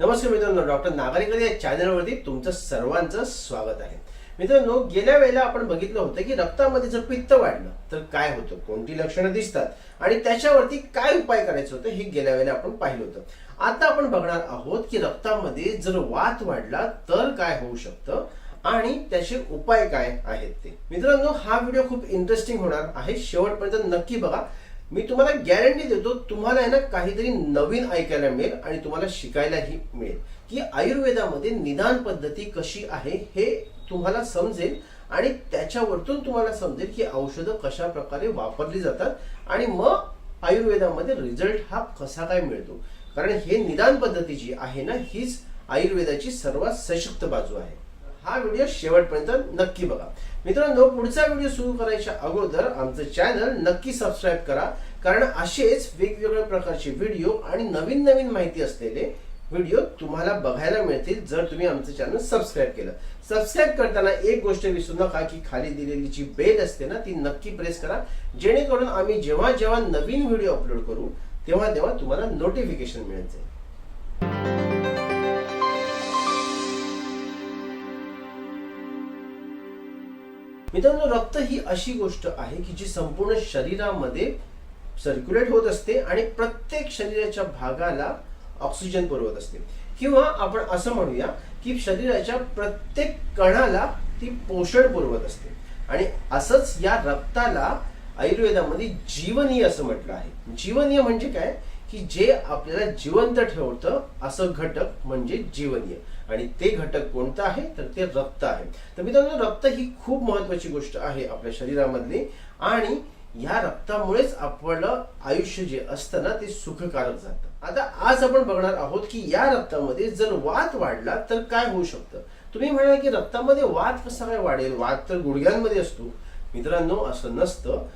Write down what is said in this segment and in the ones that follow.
नमस्कार मित्रांनो डॉक्टर नागरिकर या चॅनलवरती तुमचं सर्वांचं स्वागत आहे. मित्रांनो गेल्या वेळेला आपण बघितलं होतं की रक्तामध्ये जर पित्त वाढलं तर काय होतं? कोणती लक्षणं दिसतात? आणि त्याच्यावरती काय उपाय करायचं होतं? हे गेल्या वेळेला आपण पाहिलं होतं. आता आपण बघणार आहोत की रक्तामध्ये जर वात वाढला तर काय होऊ शकतं? आणि त्याचे उपाय काय आहेत ते? मित्रांनो हा व्हिडिओ खूप इंटरेस्टिंग होणार आहे. शेवटपर्यंत नक्की बघा. मी तुम्हाला गॅरंटी देतो तुम्हाला आहे ना काहीतरी नवीन ऐकायला मिळेल आणि तुम्हाला शिकायलाही मिळेल. की आयुर्वेदामध्ये निदान पद्धती कशी आहे हे तुम्हाला समजेल आणि त्याच्यावरतून तुम्हाला समजेल की औषधं कशा प्रकारे वापरली जातात आणि मग आयुर्वेदामध्ये रिझल्ट हा कसा काय मिळतो. कारण हे निदान पद्धती जी आहे ना हीच आयुर्वेदाची सर्वात सशक्त बाजू आहे. हा व्हिडिओ शेवटपर्यंत नक्की बघा. मित्रांनो पुढचा व्हिडिओ सुरू करायच्या अगोदर आमचं चॅनल नक्की सबस्क्राईब करा. कारण असेच वेगवेगळ्या प्रकारचे व्हिडिओ आणि नवीन नवीन माहिती असलेले व्हिडिओ तुम्हाला बघायला मिळतील जर तुम्ही आमचं चॅनल सबस्क्राईब केलं. सबस्क्राईब करताना एक गोष्ट विसरू नका की खाली दिलेली जी बेल असते ना ती नक्की प्रेस करा. जेणेकरून आम्ही जेव्हा जेव्हा नवीन व्हिडिओ अपलोड करू तेव्हा तेव्हा तुम्हाला नोटिफिकेशन मिळत मित्रांनो रक्त ही अशी गोष्ट आहे की जी संपूर्ण शरीरामध्ये सर्क्युलेट होत असते आणि प्रत्येक शरीराच्या भागाला ऑक्सिजन पुरवत असते. किंवा आपण असं म्हणूया की शरीराच्या प्रत्येक कणाला ती पोषण पुरवत असते. आणि असंच या रक्ताला आयुर्वेदामध्ये जीवनीय असं म्हटलं आहे. जीवनीय म्हणजे काय? की जे आपल्याला जिवंत ठेवतं असं घटक म्हणजे जीवनीय. आणि ते घटक कोणतं आहे? तर ते रक्त आहे. तर मित्रांनो रक्त ही खूप महत्वाची गोष्ट आहे आपल्या शरीरामधली. आणि या रक्तामुळेच आपलं आयुष्य जे असतं ना ते सुखकारक जातं. आता आज आपण बघणार आहोत की या रक्तामध्ये जर वात वाढला तर काय होऊ शकतं? तुम्ही म्हणाल की रक्तामध्ये वात कसा काय वाढेल? वात तर गुडघ्यांमध्ये असतो. मित्रांनो असं नसतं.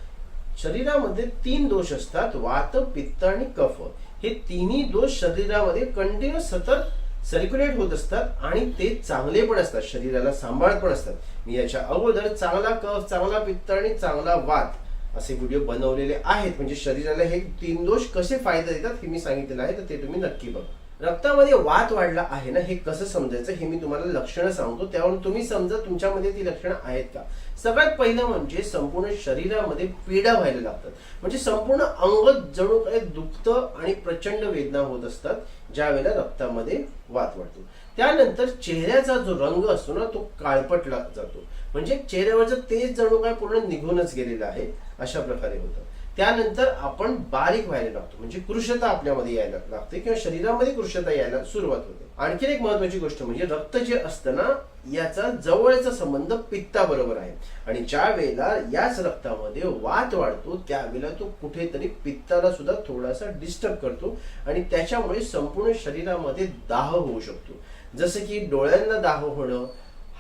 शरीरामध्ये तीन दोष असतात वात पित्त आणि कफ. हे तिन्ही दोष शरीरामध्ये कंटिन्यू सतत सर्क्युलेट होत असतात आणि ते चांगले पण असतात शरीराला सांभाळत पण असतात. मी याच्या अगोदर चांगला कफ चांगला पित्त आणि चांगला वात असे व्हिडिओ बनवलेले आहेत. म्हणजे शरीराला हे तीन दोष कसे फायदा देतात हे मी सांगितलेलं आहे तर ते तुम्ही नक्की बघा. रक्तामध्ये वात वाढला आहे ना हे कसं समजायचं हे मी तुम्हाला लक्षणं सांगतो. त्यावरून तुम्ही समजा तुमच्यामध्ये ती लक्षणं आहेत का? सगळ्यात पहिलं म्हणजे संपूर्ण शरीरामध्ये पीडा व्हायला लागतात. म्हणजे संपूर्ण अंग जणू काही दुखतं आणि प्रचंड वेदना होत असतात ज्या वेळेला रक्तामध्ये वात वाढतो. त्यानंतर चेहऱ्याचा जो रंग असतो ना तो काळपटला जातो. म्हणजे चेहऱ्यावरचं तेज जणू काय पूर्ण निघूनच गेलेलं आहे अशा प्रकारे होतं. त्यानंतर आपण बारीक व्हायला लागतो. म्हणजे कृषता आपल्यामध्ये यायला लागते किंवा शरीरामध्ये कृषता यायला सुरुवात होते. आणखीन एक महत्वाची गोष्ट म्हणजे रक्त जे असतं ना याचा जवळचा संबंध पित्ताबरोबर आहे. आणि ज्या वेळेला याच रक्तामध्ये वात वाढतो त्यावेळेला तो कुठेतरी पित्ताला सुद्धा थोडासा डिस्टर्ब करतो आणि त्याच्यामुळे संपूर्ण शरीरामध्ये दाह होऊ शकतो. जसं की डोळ्यांना दाह होणं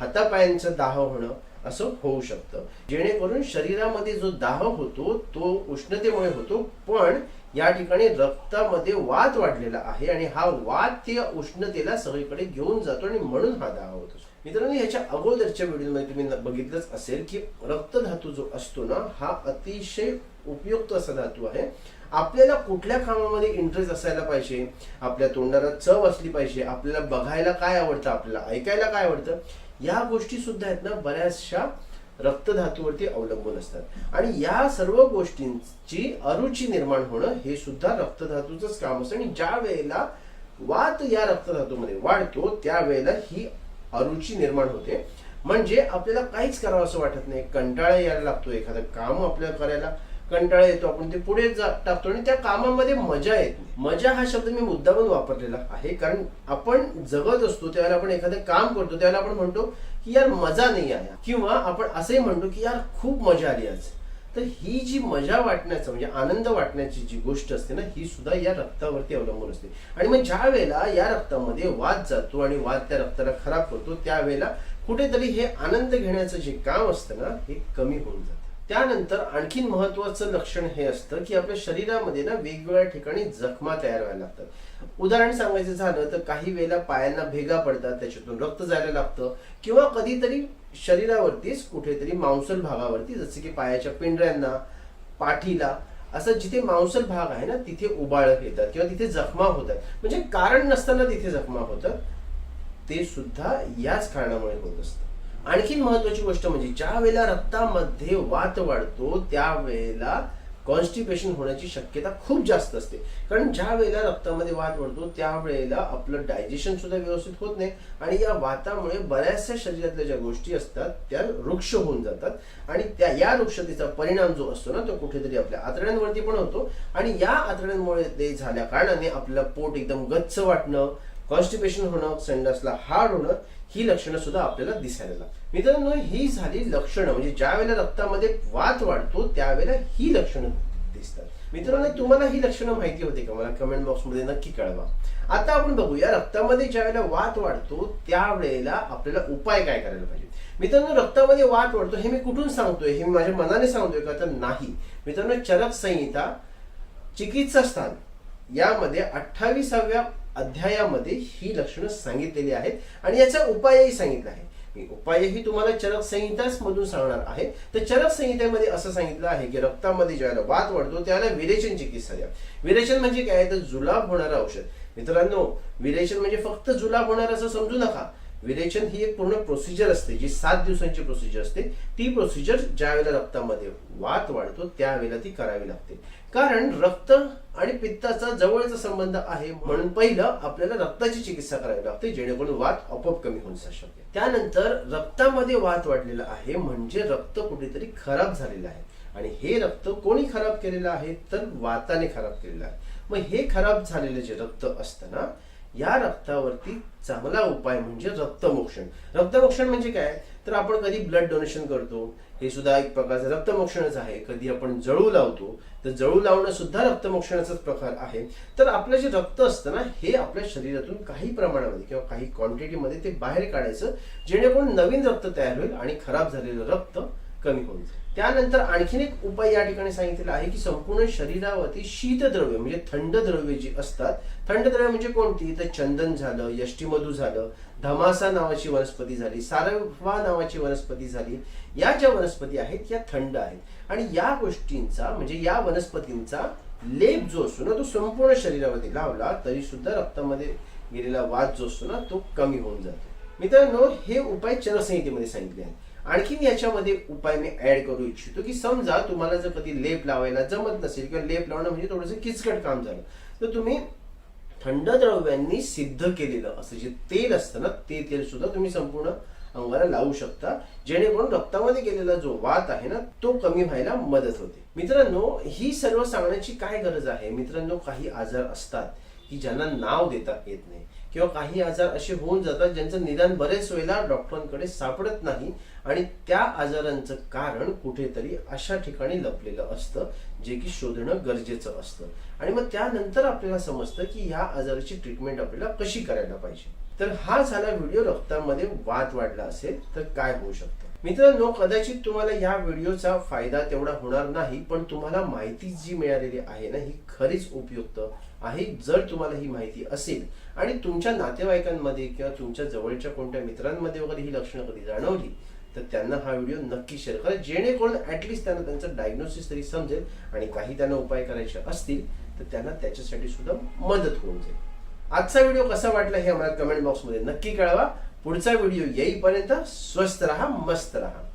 हातापायांचं दाह होणं असं होऊ शकतं. जेणेकरून शरीरामध्ये जो दाह होतो तो उष्णतेमुळे होतो पण या ठिकाणी रक्तामध्ये वात वाढलेला आहे आणि हा वात त्या उष्णतेला सगळीकडे घेऊन जातो आणि म्हणून हा दाह होतो मित्रांनो ह्याच्या अगोदरच्या व्हिडिओमध्ये तुम्ही बघितलंच असेल की रक्तधातू जो असतो ना हा अतिशय उपयुक्त असा धातू आहे. आपल्याला कुठल्या कामामध्ये इंटरेस्ट असायला पाहिजे? आपल्या तोंडाला चव असली पाहिजे. आपल्याला बघायला काय आवडतं? आपल्याला ऐकायला काय आवडतं? या गोष्टी सुद्धा आहेत ना बऱ्याचशा रक्तधातूवरती अवलंबून असतात. आणि या सर्व गोष्टींची अरुची निर्माण होणं हे सुद्धा रक्तधातूचंच काम असतं. आणि ज्या वेळेला वात या रक्तधातूमध्ये वाढतो त्यावेळेला ही अरुची निर्माण होते. म्हणजे आपल्याला काहीच करावं असं वाटत नाही. कंटाळा यायला लागतो एखादं काम आपल्याला करायला. कंटाळा येतो. आपण ते पुढे जा- टाकतो. आणि त्या कामामध्ये मजा येत. नाही. मजा हा शब्द मी मुद्दामून वापरलेला आहे. कारण आपण जगत असतो त्यावेळेला आपण एखादं काम करतो त्यावेळेला आपण म्हणतो की यार मजा नाही आया किंवा आपण असंही म्हणतो की यार खूप मजा आली आज. तर ही जी मजा वाटण्याचं म्हणजे आनंद वाटण्याची जी गोष्ट असते ना ही सुद्धा या रक्तावरती अवलंबून असते. आणि मग ज्या वेळेला या रक्तामध्ये वाद जातो आणि वाद त्या रक्ताला खराब करतो त्यावेळेला कुठेतरी हे आनंद घेण्याचं जे काम असतं ना हे कमी होऊन जातं. त्यानंतर आणखीन महत्वाचं लक्षण हे असतं की आपल्या शरीरामध्ये ना वेगवेगळ्या ठिकाणी जखमा तयार व्हायला लागतात. उदाहरण सांगायचं झालं तर काही वेळेला पायांना भेगा पडतात त्याच्यातून रक्त जायला लागतं किंवा कधीतरी शरीरावरतीच कुठेतरी मांसल भागावरती जसं की पायाच्या पिंढऱ्यांना पाठीला असं जिथे मांसल भाग आहे ना तिथे उबाळ येतात किंवा तिथे जखमा होतात. म्हणजे कारण नसताना तिथे जखमा होतात ते सुद्धा याच कारणामुळे होत असतं. आणखीन महत्वाची गोष्ट म्हणजे ज्या वेळेला रक्तामध्ये वात वाढतो त्यावेळेला कॉन्स्टिपेशन होण्याची शक्यता खूप जास्त असते. कारण ज्या वेळेला रक्तामध्ये वात वाढतो त्यावेळेला आपलं डायजेशन सुद्धा व्यवस्थित होत नाही आणि या वातामुळे बऱ्याचशा शरीरातल्या ज्या गोष्टी असतात त्या वृक्ष होऊन जातात. आणि त्या या वृक्षतेचा परिणाम जो असतो ना तो कुठेतरी आपल्या आतड्यांवरती पण होतो. आणि या आतड्यांमुळे ते झाल्या कारणाने आपल्याला पोट एकदम गच्च वाटणं कॉन्स्टिपेशन होणं संडासला हार्ड होणं ही लक्षणं सुद्धा आपल्याला दिसायला लागतात. मित्रांनो ही झाली लक्षणं. म्हणजे ज्या वेळेला रक्तामध्ये वात वाढतो त्यावेळेला ही लक्षणं दिसतात. मित्रांनो तुम्हाला ही लक्षणं माहिती होती का? मला कमेंट बॉक्समध्ये नक्की कळवा. आता आपण बघूया रक्तामध्ये ज्या वेळेला वात वाढतो त्यावेळेला आपल्याला उपाय काय करायला पाहिजे? मित्रांनो रक्तामध्ये वात वाढतो हे मी कुठून सांगतोय? हे माझ्या मनाने सांगतोय का? तर नाही. मित्रांनो चरक संहिता चिकित्सा स्थान यामध्ये अठ्ठावीसाव्या अध्यायामध्ये ही लक्षणं सांगितलेली आहेत आणि याचा उपायही सांगितला आहे. मी उपायही तुम्हाला चरक संहिताच मधून सांगणार आहे. तर चरक संहितेमध्ये असं सांगितलं आहे की रक्तामध्ये ज्याला वात वाढतो त्याला विरेचन चिकित्सा द्या. विरेचन म्हणजे काय? तर जुलाब होणारं औषध. मित्रांनो विरेचन म्हणजे फक्त जुलाब होणार असं समजू नका. विरेचन ही एक पूर्ण प्रोसिजर असते जी सात दिवसांची प्रोसिजर असते. ती प्रोसिजर ज्या वेळेला रक्तामध्ये वात वाढतो त्यावेळेला ती करावी लागते. कारण रक्त आणि पित्ताचा जवळचा संबंध आहे म्हणून पहिलं आपल्याला रक्ताची चिकित्सा करावी लागते जेणेकरून वात आपोआप कमी होऊन शकते त्यानंतर रक्तामध्ये वात वाढलेला आहे म्हणजे रक्त कुठेतरी खराब झालेलं आहे. आणि हे रक्त कोणी खराब केलेलं आहे? तर वाताने खराब केलेलं आहे. मग हे खराब झालेलं जे रक्त असतं ना या रक्तावरती चांगला उपाय म्हणजे रक्तमोक्षण. रक्तमोक्षण म्हणजे काय? तर आपण कधी ब्लड डोनेशन करतो हे सुद्धा एक प्रकारचं रक्तमोक्षणच आहे. कधी आपण जळू लावतो तर जळू लावणं सुद्धा रक्तमोक्षणाचाच प्रकार आहे. तर आपलं जे रक्त असतं ना हे आपल्या शरीरातून काही प्रमाणामध्ये किंवा काही क्वांटिटीमध्ये ते बाहेर काढायचं जेणेकरून नवीन रक्त तयार होईल आणि खराब झालेलं रक्त कमी होईल. त्यानंतर आणखीन एक उपाय या ठिकाणी सांगितलेला आहे की संपूर्ण शरीरावरती शीतद्रव्य म्हणजे थंड द्रव्य जी असतात थंड द्रव्य म्हणजे कोणती? तर चंदन झालं यष्टीमधू झालं धमासा नावाची वनस्पती झाली सारवा नावाची वनस्पती झाली. या ज्या वनस्पती आहेत या थंड आहेत. आणि या गोष्टींचा म्हणजे या वनस्पतींचा लेप जो असतो ना तो संपूर्ण शरीरावरती लावला तरी सुद्धा रक्तामध्ये गेलेला वाद जो असतो ना तो कमी होऊन जातो. मित्रांनो हे उपाय चरसंहितेमध्ये सांगितले आहेत. आणखीन याच्यामध्ये उपाय मी ऍड करू इच्छितो की समजा तुम्हाला जर कधी लेप लावायला जमत नसेल किंवा लेप लावणं म्हणजे थोडंसं किचकट काम झालं तर तुम्ही थंड द्रव्यांनी सिद्ध केलेलं असं जे तेल असतं ना ते तेल सुद्धा तुम्ही संपूर्ण अंगाला लावू शकता जेणेकरून रक्तामध्ये गेलेला जो वात आहे ना तो कमी व्हायला मदत होते. मित्रांनो ही सर्व सांगण्याची काय गरज आहे? मित्रांनो काही आजार असतात की ज्यांना नाव देता येत नाही. किंवा काही आजार असे होऊन जातात ज्यांचं निदान बरेच वेळेला डॉक्टरांकडे सापडत नाही आणि त्या आजारांचं कारण कुठेतरी अशा ठिकाणी लपलेलं असतं जे की शोधणं गरजेचं असतं. आणि मग त्यानंतर आपल्याला समजतं की ह्या आजाराची ट्रीटमेंट आपल्याला कशी करायला पाहिजे. तर हा झाला व्हिडिओ रक्तामध्ये वाद वाढला असेल तर काय होऊ शकतं? मित्रांनो कदाचित तुम्हाला या व्हिडिओचा फायदा तेवढा होणार नाही पण तुम्हाला माहिती जी मिळालेली आहे ना ही खरीच उपयुक्त आहे जर तुम्हाला ही माहिती असेल. आणि तुमच्या नातेवाईकांमध्ये किंवा तुमच्या जवळच्या कोणत्या मित्रांमध्ये वगैरे ही लक्षणं कधी जाणवली तर त्यांना हा व्हिडिओ नक्की शेअर करा. जेणेकरून ऍटलिस्ट त्यांना त्यांचं डायग्नोसिस तरी समजेल आणि काही त्यांना उपाय करायचे असतील तर त्यांना त्याच्यासाठी सुद्धा मदत होऊन जाईल. आजचा व्हिडिओ कसा वाटला हे आम्हाला कमेंट बॉक्समध्ये नक्की कळवा. पुढचा व्हिडिओ येईपर्यंत स्वस्त राहा मस्त राहा.